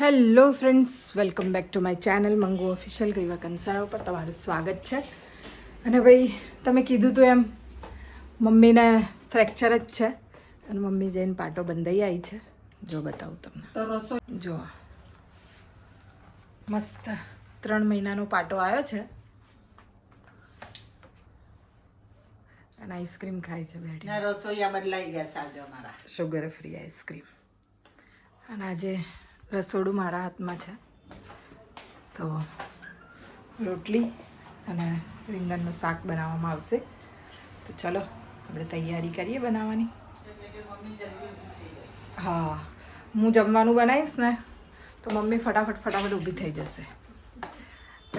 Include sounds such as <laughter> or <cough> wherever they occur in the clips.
Hello friends welcome back to my channel mango official ગઈવા Kansara ઉપર તમારું સ્વાગત છે. અને ભાઈ તમે કીધું તું એમ મમ્મીને ફ્રેક્ચર જ છે અને મમ્મી જઈને પાટો બંધાઈ આવી છે. જો બતાવું તમને. તો રસોઈ જો મસ્ત ત્રણ મહિનાનો પાટો આવ્યો છે. અને આઈસ્ક્રીમ ખાય છે બેઠી રસોઈયા બદલાઈ ગયા છે આજે અમારા. Sugar free ice cream. અને આજે રસોડું મારા હાથમાં છે. તો રોટલી અને રીંગણનું શાક બનાવવામાં આવશે. તો ચલો આપણે તૈયારી કરીએ બનાવવાની. હા હું જમવાનું બનાવીશ ને તો મમ્મી ફટાફટ ફટાફટ ઊભી થઈ જશે.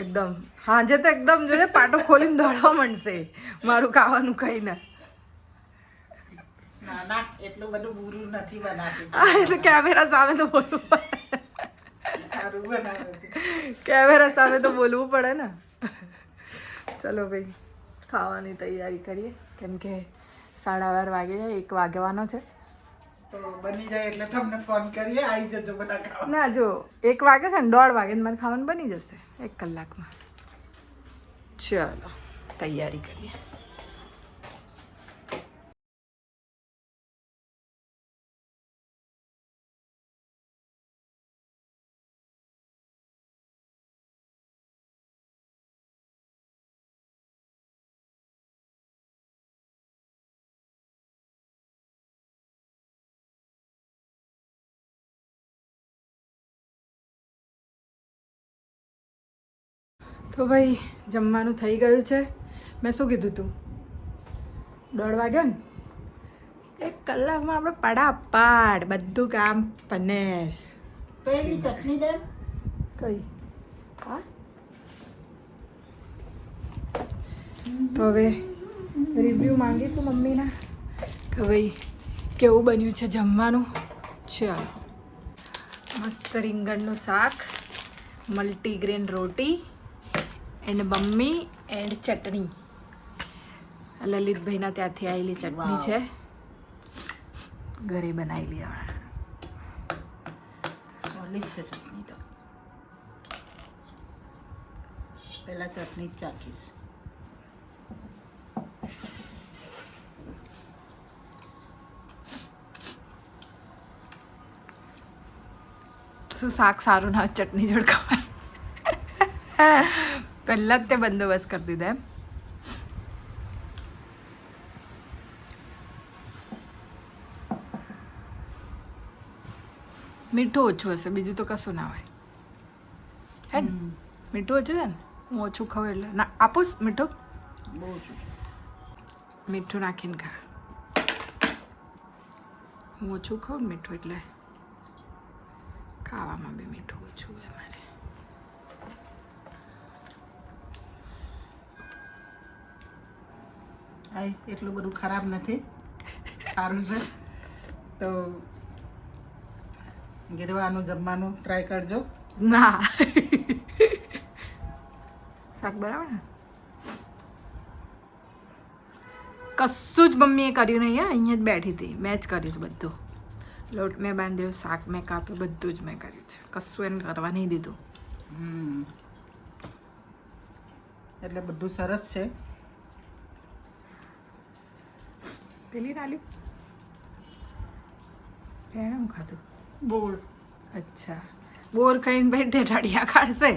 એકદમ હાજે તો એકદમ જોઈએ પાટો ખોલીને દોડવા માંડશે. મારું ખાવાનું કહીને ના ના એટલું બધું બુરું નથી બનાવતી એટલે કેમેરા સામે તો બોલવું કેમેરા સામે તો બોલવું પડે ને. ચલો ભાઈ ખાવાની તૈયારી કરીએ. કેમ કે સાડા બાર વાગે એક વાગવાનો છે. તો બની જાય એટલે તમને ફોન કરીએ આવી જજો બધા ખાવા. ના જો એક વાગે છે ને દોઢ વાગે મારે ખાવાનું બની જશે એક કલાકમાં. ચલો તૈયારી કરીએ. તો ભાઈ જમવાનું થઈ ગયું છે. મેં શું કીધું તું? દોઢ વાગ્યો ને? એક કલાકમાં આપણે પડાપાડ બધું કામ પનેશ પેલી ચટણી દે. કઈ? હા? તો હવે રિવ્યૂ માંગીશું મમ્મીના કે ભાઈ કેવું બન્યું છે જમવાનું? ચાલો. મસ્ત રીંગણનું શાક મલ્ટીગ્રેન રોટી એન્ડ મમ્મી એન્ડ ચટણી. લલિતભાઈના ત્યાંથી આવેલી ચટણી છે. ઘરે બનાવેલી હમણાં. સોલિડ છે ચટણી તો. પહેલાં ચટણી જ ચાખીશ. શું શાક સારું ના ચટણી જોડ ખવાય? <laughs> પહેલાં જ તે બંદોબસ્ત કરી દીધા એમ. મીઠું ઓછું હશે બીજું તો કશું ના હોય. હે ને? મીઠું ઓછું છે ને? હું ઓછું ખાઉં એટલે. ના આપું મીઠું. મીઠું નાખીને ખા. હું ઓછું ખાઉં ને મીઠું એટલે ખાવામાં બી મીઠું ઓછું હોય આય એટલું બધું ખરાબ નથી. સારું છે. તો ગીરવાનું જમવાનું ટ્રાય કરજો. ના. શાક બરાબર કશું જ મમ્મીએ કર્યું નહીં અહીંયા જ બેઠી હતી. મેં જ કર્યું છે બધું. લોટ મેં બાંધ્યો શાક મેં કાપ્યું બધું જ મેં કર્યું છે. કશું એને કરવા નહીં દીધું. એટલે બધું સરસ છે. પેલી રાલી એણે હું ખાધું? બોર. અચ્છા. બોર ખાઈને બેઠે ઢાળિયા કાઢશે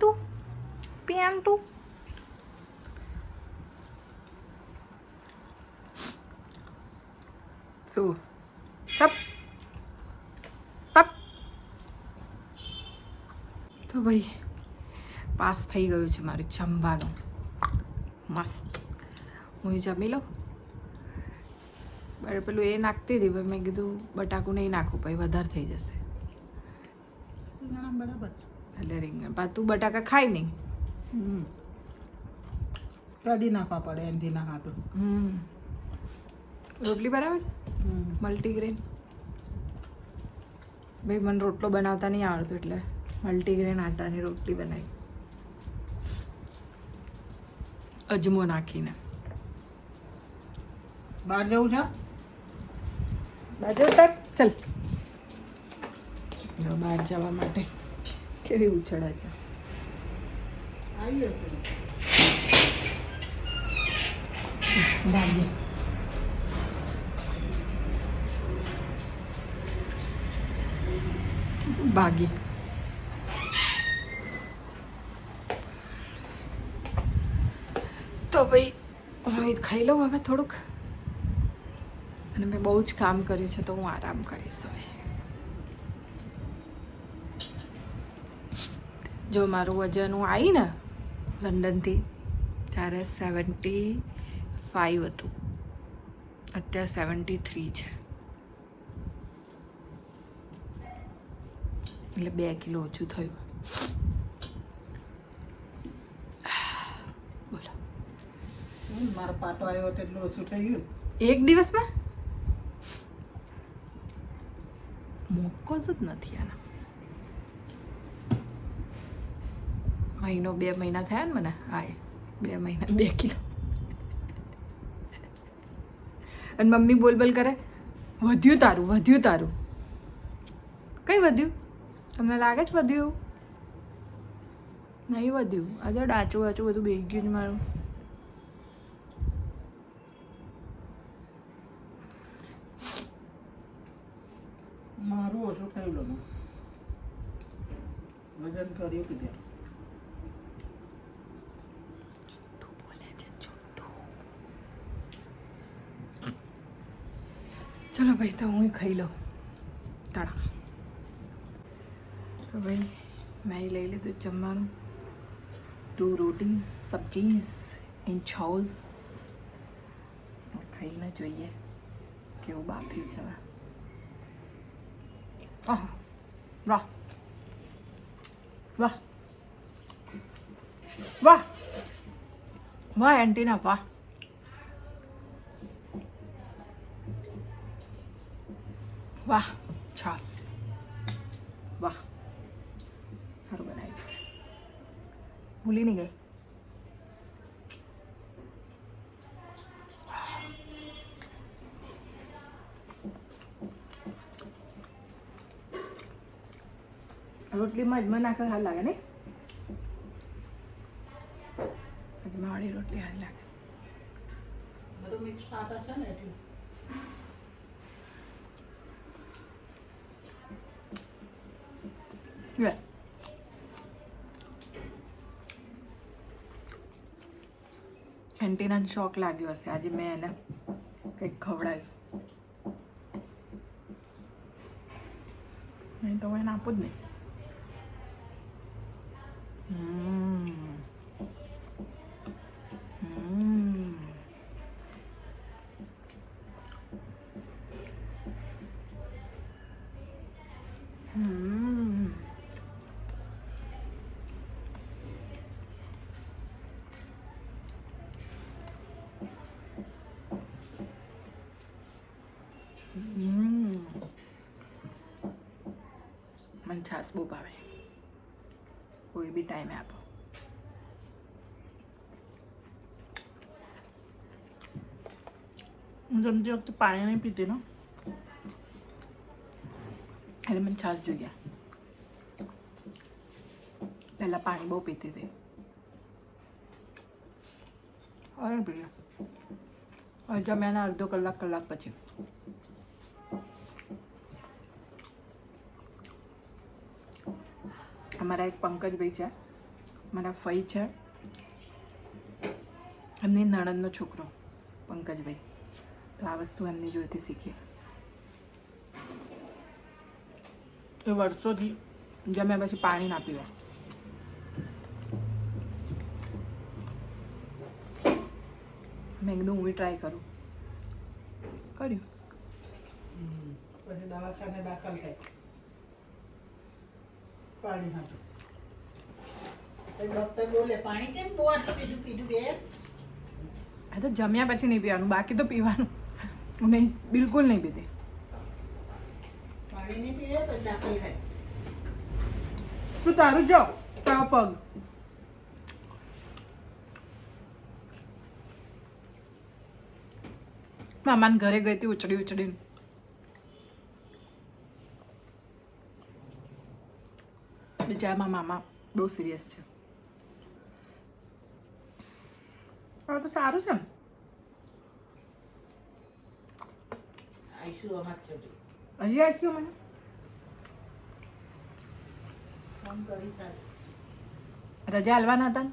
તું? પેન તું? શું? ભાઈ? પાસ થઈ ગયું છે મારું જમવાનું. મસ્ત. હું જમી લઉં? બરાબર પેલું એ નાખતી હતી પણ મેં કીધું બટાકું નહીં નાખું પછી વધારે થઈ જશે. બરાબર એટલે રીંગણ. પા તું બટાકા ખાય નહીં? કદી નાખવા પડે એમથી ભીના ખાતું હમ. રોટલી બરાબર? મલ્ટીગ્રેન? ભાઈ મને રોટલો બનાવતા નહીં આવડતું એટલે. મલ્ટીગ્રેન આટાની રોટલી બનાવી. અજમો નાખીને. બહાર જવું છે? બાજુ ઉતાર ચલ. બહાર જવા માટે કેવી ઉછળે છે. ભાગ્ય. ભાગી ભાગી તો ભાઈ હું એ ખાઈ લઉં હવે થોડુંક. અને મેં બહુ જ કામ કર્યું છે તો હું આરામ કરીશ હવે. જો મારું વજન હું આવી ને લંડનથી, ત્યારે સેવન્ટી ફાઈવ હતું. અત્યારે સેવન્ટી થ્રી છે. એટલે બે કિલો ઓછું થયું બોલો મારો પાટો આવ્યો એટલે એટલું ઓછું થઈ ગયું. એક દિવસમાં? મોકો જ નથી આના. મહિનો બે મહિના થયા ને મને? હા બે મહિના, બે કિલો. અને મમ્મી બોલ બોલ કરે? વધ્યું તારું વધ્યું તારું. કઈ વધ્યું? તમને લાગે છે વધ્યું? નહીં વધ્યું. આજે ડાચું વાચું બધું બેસી ગયું મારું મારું ઓછું થયું લોનું વજન કર્યું કીધું ચલો ભાઈ, તો હું ખાઈ લઉં. તળા. તો ભાઈ, મેં લઈ લીધું જમવાનું. ટુ રોટીઝ સબ્જીઝ એન્ડ છોઝ ખાઈને જોઈએ કેવું બાફ્યું છે વાહ વાહ. વાહ. વાહ એન્ટીના વાહ. વાહ છાસ. વાહ. સારું બનાવ્યું. છે ભૂલી નહીં ગઈ. રોટલીમાં અજમા નાખે હાલ લાગે ને? અજમાવાળી રોટલી સારી લાગે. બધું એન્ટીના શોખ લાગ્યો હશે. આજે મેં એને કંઈક ખવડાવ્યું. નહીં તો હું એને આપું જ નહીં. મને છાસ બહુ ભાવે. કોઈ બી ટાઈમે આપો. હું જમતી વખતે પાણી નહીં પીતી ને એટલે મને છાસ જોઈએ. પહેલાં પાણી બહુ પીતી હતી. અરે ભૈયા હવે જમ્યાને અડધો કલાક કલાક પછી. અમારા એક પંકજભાઈ છે. મારા ફઈ છે. એમની નણંદનો છોકરો, પંકજભાઈ. તો આ વસ્તુ એમની જોડેથી શીખી એ વર્ષોથી જમ્યા પછી પાણી ના પીવા મેં કીધું હું ટ્રાય કરું. કર્યું. પછી દવાખાને દાખલ થાય. પાણી તો જમ્યા પછી નહીં પીવાનું બાકી તો પીવાનું. નહીં બિલકુલ નહીં પીતી. પાણી થાય. તું તારું જો તારો પગ. મામાને ઘરે ગઈ હતી ઉચડી ઉચડીને બીજામાં મામા બહુ સિરિયસ છે. હવે તો સારું છે ને? અહીંયા મને રજા હાલવાના હતા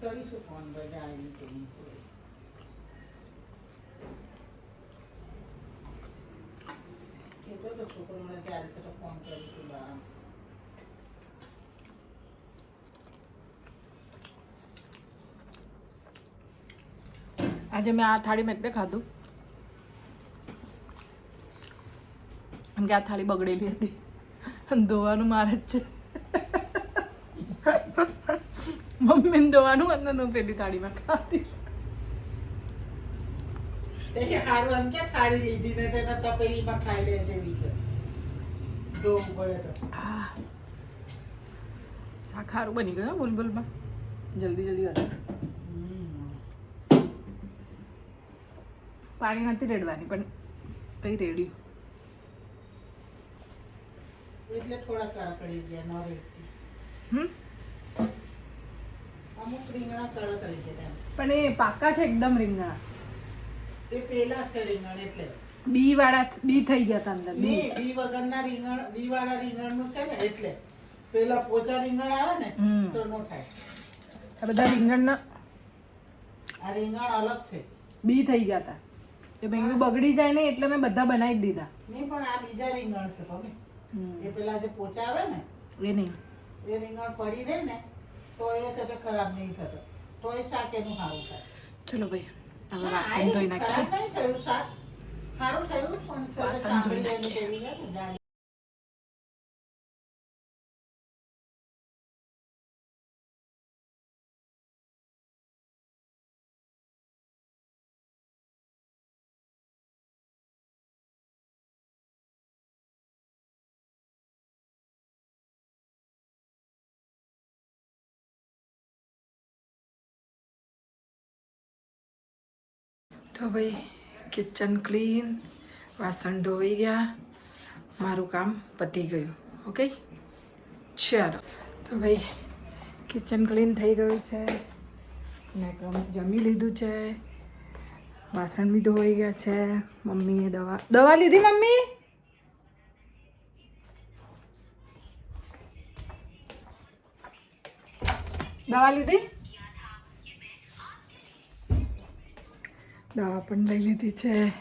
કરીશું ફોન રજા કહેતો તો છોકરો મને ત્યારે છે તો ફોન કરીશું બહાર. આજે મેં આ થાળી મેં એટલે ખાધું. કેમ કે આ થાળી બગડેલી હતી. ધોવાનું મારે જ છે. મમ્મીને ધોવાનું અને હું પેલી થાળીમાં ખાધી. શાક સારું બની ગયો બુલબુલમાં જલ્દી જલ્દી હતા પાણી નથી રેડવાની પણ કઈ રેડ્યું એટલે થોડા કાકડી ગયા ન હમ અમુક રીંગણા કડક રહી ગયા પણ એ પાકા છે એકદમ રીંગણા એ પેલા છે રીંગણ એટલે બી વાળા બી થઈ ગયા હતા અંદર બી બી બી વગરના રીંગણ બી વાળા રીંગણનું છે ને એટલે પેલા પોચા રીંગણ આવે ને તો નો થાય આ બધા રીંગણના આ રીંગણ અલગ છે બી થઈ ગયા હતા એ મેં કીધું બગડી જાય ને એટલે મેં બધા બનાવી જ દીધા. નહીં પણ આ બીજા રીંગણ છે તમે એ પેલા જે પોચા આવે ને એ નહીં. એ રીંગણ પડી રહે ને તો એ છે તે ખરાબ નહીં થતો. તો એ શાક એનું સારું થાય. ચલો ભાઈ હવે વાસણ ધોઈ ખરાબ નાખીએ નહીં થયું શાક સારું થયું પણ વાસણ ધોઈ નાખીએ. તો ભાઈ કિચન ક્લીન વાસણ ધોઈ ગયા. મારું કામ પતી ગયું ઓકે ચાલો, તો ભાઈ કિચન ક્લીન થઈ ગયું છે. ને જમી લીધું છે. વાસણ બી ધોઈ ગયા છે. મમ્મીએ દવા દવા લીધી મમ્મી? દવા લીધી? દવા પણ લઈ લીધી છે.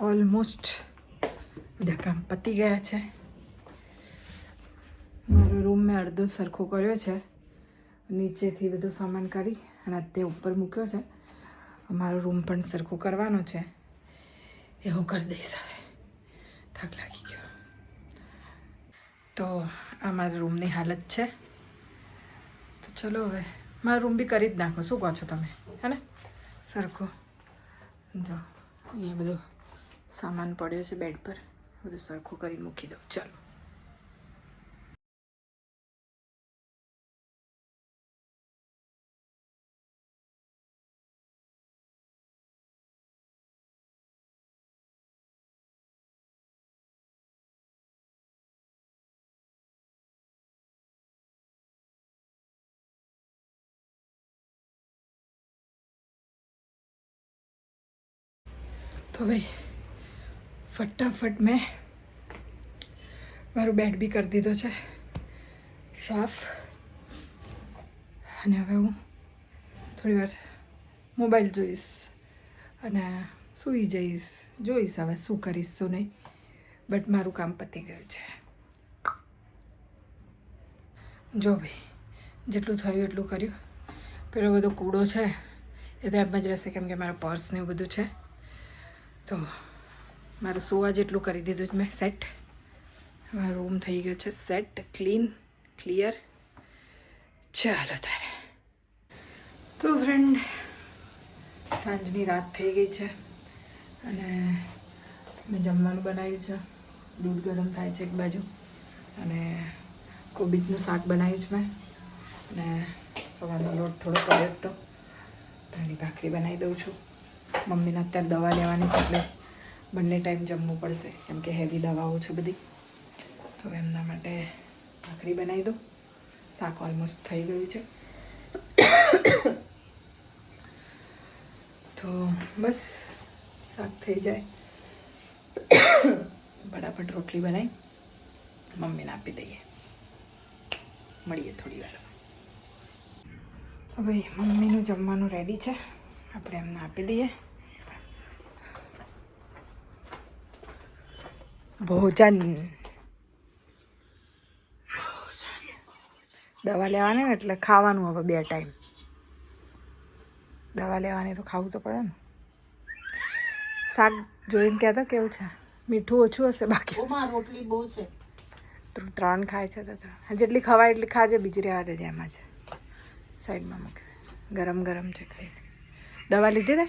ઓલમોસ્ટ બધા કામ પતી ગયા છે. મારો રૂમ મેં અડધો સરખો કર્યો છે. નીચેથી બધો સામાન કાઢી અને તે ઉપર મૂક્યો છે. મારો રૂમ પણ સરખો કરવાનો છે. એ હું કરી દઈશ હવે. થાક લાગી ગયો. તો આ મારા રૂમની હાલત છે. તો ચલો હવે. મારો રૂમ બી કરી જ નાખો. શું કહો છો તમે? હે ને? સરખો. જો, અહીંયા બધો સામાન પડ્યો છે બેડ પર. બધું સરખું કરી મૂકી દઉં. ચાલો. તો ભાઈ. ફટાફટ મેં મારું બેડ બી કરી દીધો છે. સાફ. અને હવે હું થોડી વાર મોબાઈલ જોઈશ અને સૂઈ જઈશ. જોઈશ હવે શું કરીશ, શું નહીં. બટ મારું કામ પતી ગયું છે. જો ભાઈ, જેટલું થયું એટલું કર્યું. પેલો બધો કૂડો છે, એ તો એમ જ રહેશે કેમ કે મારા પર્સ ને એવું બધું છે. તો મારું સુવા જેટલું કરી દીધું જ મેં સેટ મારો રૂમ થઈ ગયો છે સેટ ક્લીન ક્લિયર ચાલો તારે. તો ફ્રેન્ડ સાંજની રાત થઈ ગઈ છે અને મેં જમવાનું બનાવ્યું છે. દૂધ ગરમ થાય છે એક બાજુ અને કોબીજનું શાક બનાવ્યું છે મેં. અને સવારનો લોટ થોડો પડ્યો હતો. એની ભાખરી બનાવી દઉં છું. મમ્મીને અત્યારે દવા લેવાની છે એટલે બંને ટાઈમ જમવું પડશે. કેમ કે હેવી દવાઓ છે બધી. તો એમના માટે ભાખરી બનાવી દઉં. શાક ઓલમોસ્ટ થઈ ગયું છે. તો બસ, શાક થઈ જાય. ફટાફટ રોટલી બનાવી. મમ્મીને આપી દઈએ. મળીએ થોડી વાર હવે મમ્મીનું જમવાનું રેડી છે. આપણે એમને આપી દઈએ ભોજન દવા લેવાની ને એટલે ખાવાનું હવે બે ટાઈમ દવા લેવાની તો ખાવું તો પડે ને. શાક જોઈને કહેતો કેવું છે? મીઠું ઓછું હશે બાકી. રોટલી બહુ છે. ત્રણ ખાય છે તો ત્રણ. જેટલી ખવાય એટલી ખાજે બીજી રહેવા દેજે એમાં છે સાઈડમાં મૂકે ગરમ ગરમ છે ખાઈ દવા લીધી ને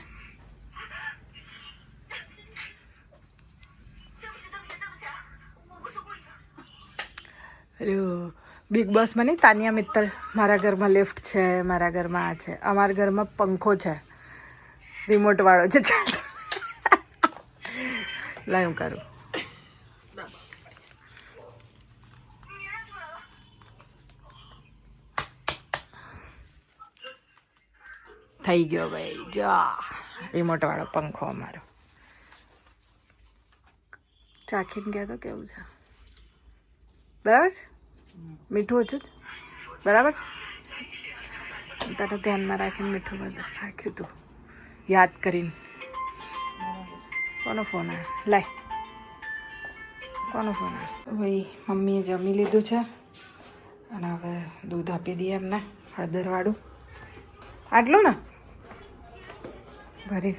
બિગ બોસમાં નહીં, તાનિયા મિત્તલ મારા ઘરમાં લિફ્ટ છે, મારા ઘરમાં આ છે. અમારા ઘરમાં પંખો છે. રિમોટવાળો છે <laughs> લાઈવ કરું? થઈ ગયો ભાઈ. જા રિમોટ વાળો પંખો અમારો. ચાખીને ગયા તો કેવું છે? બરાબર છે? મીઠું ઓછું જ? બરાબર છે? તારે ધ્યાનમાં રાખીને મીઠું બધું રાખ્યું તું. યાદ કરીને. કોનો ફોન આવે લાય. કોનો ફોન આવ્યો? ભાઈ, મમ્મીએ જમી લીધું છે. અને હવે દૂધ આપી દઈએ એમને, હળદરવાળું. આટલું ને? ભરી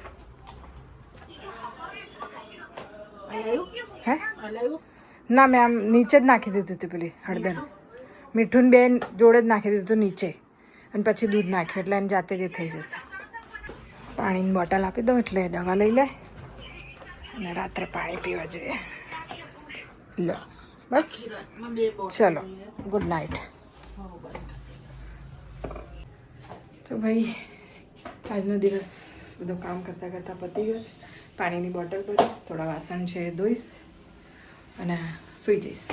હે? ના મેં આમ નીચે જ નાખી દીધું હતું પેલી હળદર. મીઠું બેન જોડે જ નાખી દીધું હતું નીચે. અને પછી દૂધ નાખ્યું એટલે એને જાતે જ થઈ જશે. પાણીની બોટલ આપી દઉં એટલે દવા લઈ લે. અને રાત્રે પાણી પીવા જોઈએ. લો બસ. ચલો ગુડ નાઇટ. તો ભાઈ આજનો દિવસ બધો કામ કરતાં કરતાં પતી ગયો છે. પાણીની બોટલ ભરીશ, થોડા વાસણ છે એ ધોઈશ અને સૂઈ જઈશ.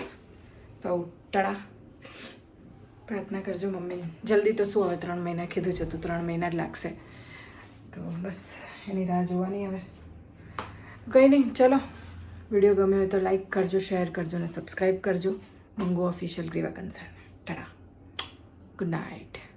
તો ટળા પ્રાર્થના કરજો મમ્મી. જલ્દી તો શું હવે ત્રણ મહિના કીધું છે, તો ત્રણ મહિના જ લાગશે. તો બસ એની રાહ જોવાની હવે. કંઈ નહીં, ચલો. વીડિયો ગમ્યો હોય તો લાઈક કરજો, શેર કરજો અને સબસ્ક્રાઈબ કરજો. Mango official Greeva concern Tata. Good night.